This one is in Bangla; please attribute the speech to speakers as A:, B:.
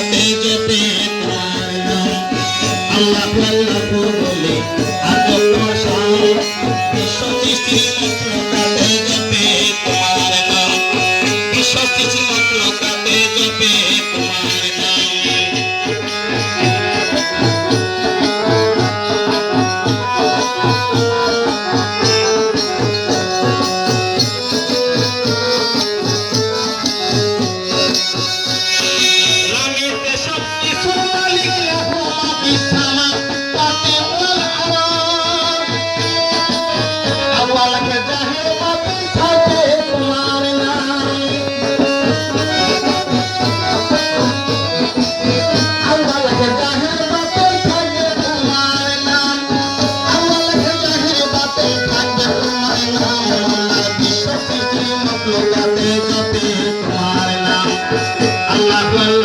A: রাতে জপে আল্লাহ আল্লাহ বলে আদম মশাই বিশ্ব সৃষ্টি মাত্র রাতে জপে তোমার নাম বিশ্ব সৃষ্টি মাত্র লালে কাপে